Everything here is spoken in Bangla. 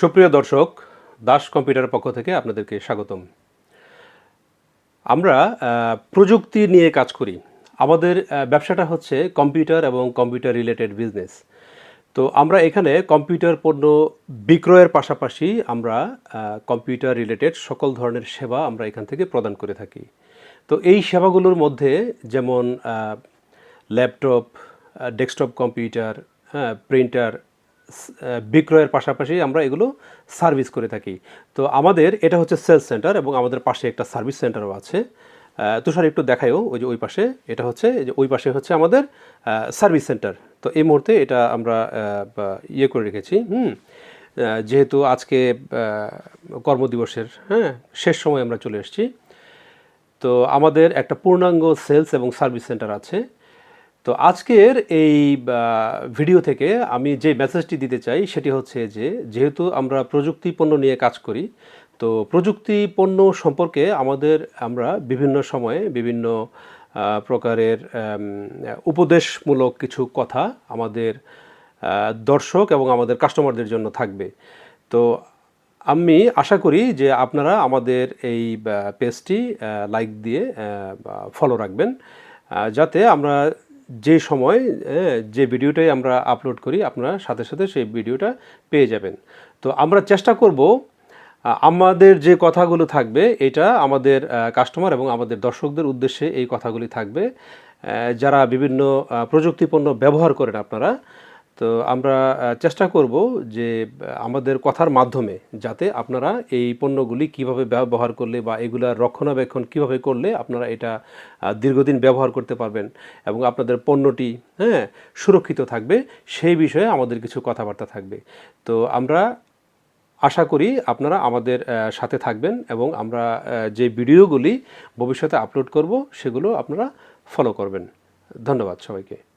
সুপ্রিয় দর্শক, দাস কম্পিউটারের পক্ষ থেকে আপনাদেরকে স্বাগতম। আমরা প্রযুক্তি নিয়ে কাজ করি। আমাদের ব্যবসাটা হচ্ছে কম্পিউটার এবং কম্পিউটার রিলেটেড বিজনেস। তো আমরা এখানে কম্পিউটার পণ্য বিক্রয়ের পাশাপাশি আমরা কম্পিউটার রিলেটেড সকল ধরনের সেবা আমরা এখান থেকে প্রদান করে থাকি। তো এই সেবাগুলোর মধ্যে যেমন ল্যাপটপ ডেস্কটপ কম্পিউটার হ্যাঁ প্রিন্টার বিক্রয়ের পাশাপাশি আমরা এগুলো সার্ভিস করে থাকি। তো আমাদের এটা হচ্ছে সেলস সেন্টার এবং আমাদের পাশে একটা সার্ভিস সেন্টারও আছে। তুষার একটু দেখায়ও ওই যে ওই পাশে। এটা হচ্ছে যে ওই পাশে হচ্ছে আমাদের সার্ভিস সেন্টার। তো এই মুহূর্তে এটা আমরা ইয়ে করে রেখেছি, হুম? যেহেতু আজকে কর্মদিবসের হ্যাঁ শেষ সময় আমরা চলে এসেছি। তো আমাদের একটা পূর্ণাঙ্গ সেলস এবং সার্ভিস সেন্টার আছে। তো আজকের এই ভিডিও থেকে আমি যে মেসেজটি দিতে চাই সেটি হচ্ছে যে, যেহেতু আমরা প্রযুক্তি পণ্য নিয়ে কাজ করি, তো প্রযুক্তি পণ্য সম্পর্কে আমাদের, আমরা বিভিন্ন সময়ে বিভিন্ন প্রকারের উপদেশমূলক কিছু কথা আমাদের দর্শক এবং আমাদের কাস্টমারদের জন্য থাকবে। তো আমি আশা করি যে আপনারা আমাদের এই পেজটি লাইক দিয়ে ফলো রাখবেন যাতে আমরা যে সময় যে ভিডিওটাই আমরা আপলোড করি, আপনারা সাথে সাথে সেই ভিডিওটা পেয়ে যাবেন। তো আমরা চেষ্টা করব আমাদের যে কথাগুলো থাকবে, এটা আমাদের কাস্টমার এবং আমাদের দর্শকদের উদ্দেশ্যে এই কথাগুলি থাকবে। যারা বিভিন্ন প্রযুক্তিপণ্য ব্যবহার করেন আপনারা তো আমরা চেষ্টা করব যে আমাদের কথার মাধ্যমে যাতে আপনারা এই পণ্যগুলি কীভাবে ব্যবহার করলে বা এগুলার রক্ষণাবেক্ষণ কীভাবে করলে আপনারা এটা দীর্ঘদিন ব্যবহার করতে পারবেন এবং আপনাদের পণ্যটি হ্যাঁ সুরক্ষিত থাকবে, সেই বিষয়ে আমাদের কিছু কথাবার্তা থাকবে। তো আমরা আশা করি আপনারা আমাদের সাথে থাকবেন এবং আমরা যে ভিডিওগুলি ভবিষ্যতে আপলোড করব সেগুলো আপনারা ফলো করবেন। ধন্যবাদ সবাইকে।